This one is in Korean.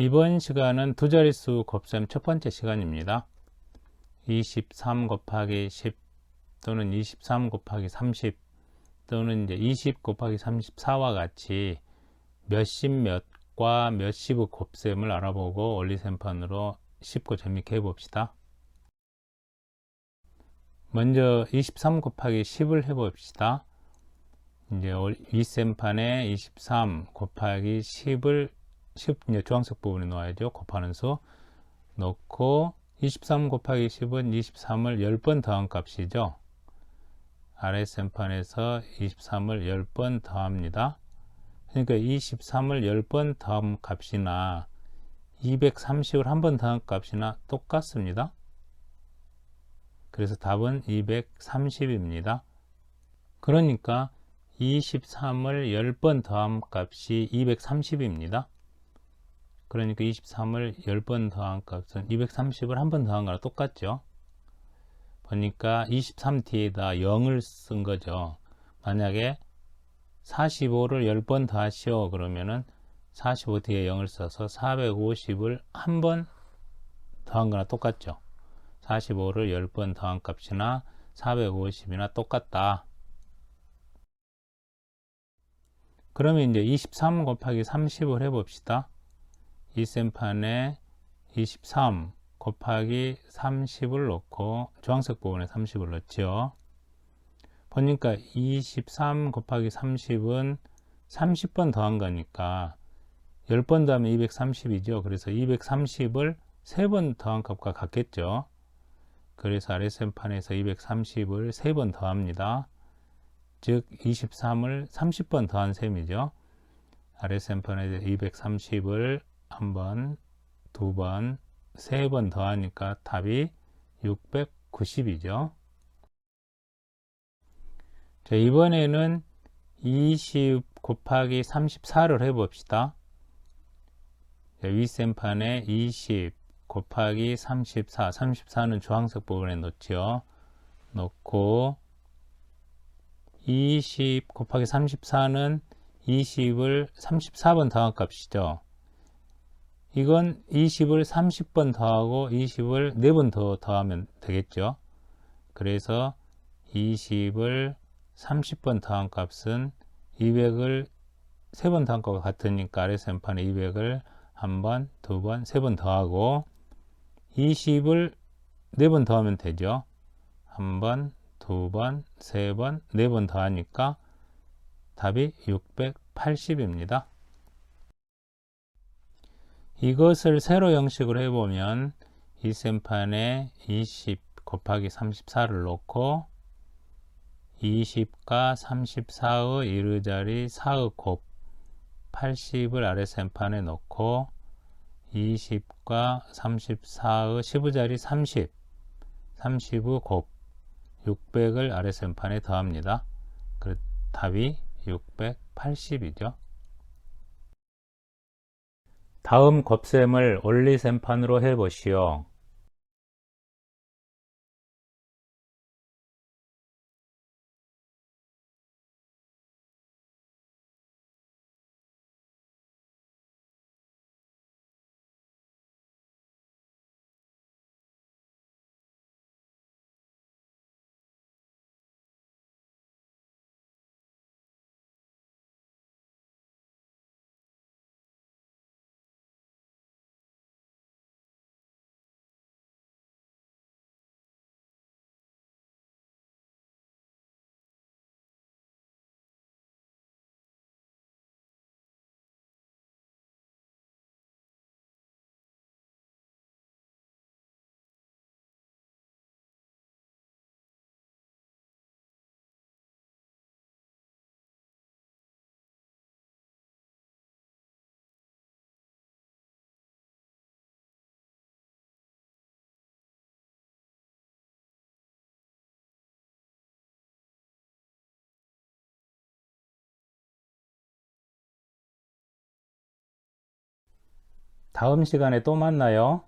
이번 시간은 두 자릿수 곱셈 첫 번째 시간입니다. 23 곱하기 10 또는 23 곱하기 30 또는 이제 20 곱하기 34와 같이 몇십 몇과 몇십의 곱셈을 알아보고 원리셈판으로 쉽고 재밌게 해봅시다. 먼저 23 곱하기 10을 해봅시다. 이제 윗셈판에 23 곱하기 10을 10 이제 주황색 부분에 놓아야죠. 곱하는 수 놓고 23 곱하기 10은 23을 10번 더한 값이죠. 아랫셈판에서 23을 10번 더합니다. 그러니까 23을 10번 더한 값이나 230을 한 번 더한 값이나 똑같습니다. 그래서 답은 230입니다. 그러니까 23을 10번 더한 값이 230입니다. 그러니까 23을 10번 더한 값은 230을 한 번 더한 거랑 똑같죠. 보니까 23 뒤에다 0을 쓴 거죠. 만약에 45를 10번 더하시오 그러면은 45 뒤에 0을 써서 450을 한 번 더한 거나 똑같죠. 45를 10번 더한 값이나 450이나 똑같다. 그러면 이제 23 곱하기 30을 해봅시다. 이 셈판에 23 곱하기 30을 넣고 주황색 부분에 30을 넣죠. 보니까 23 곱하기 30은 30번 더한 거니까 10번 더하면 230이죠. 그래서 230을 3번 더한 값과 같겠죠. 그래서 아랫셈판에서 230을 3번 더합니다. 즉 23을 30번 더한 셈이죠. 아랫셈판에 230을 한 번, 두 번, 세 번 더하니까 답이 690이죠. 자, 이번에는 20 곱하기 34를 해봅시다. 윗셈판에 20 곱하기 34, 34는 주황색 부분에 놓죠. 놓고 20 곱하기 34는 20을 34번 더한 값이죠. 이건 20을 30번 더하고 20을 4번 더 더하면 되겠죠. 그래서 20을 30번 더한 값은 200을 3번 더한 것과 같으니까 아래셈판에 200을 한 번, 두 번, 세 번 더하고 20을 4번 더하면 되죠. 한 번, 두 번, 세 번, 네 번 더하니까 답이 680입니다. 이것을 세로 형식으로 해보면 이 셈판에 20 곱하기 34를 놓고 20과 34의 이르자리 4의 곱 80을 아래 셈판에 놓고 20과 34의 10의자리 30 30의 곱 600을 아래 셈판에 더합니다. 그 답이 680이죠. 다음 곱셈을 원리셈판으로 해보시오. 다음 시간에 또 만나요.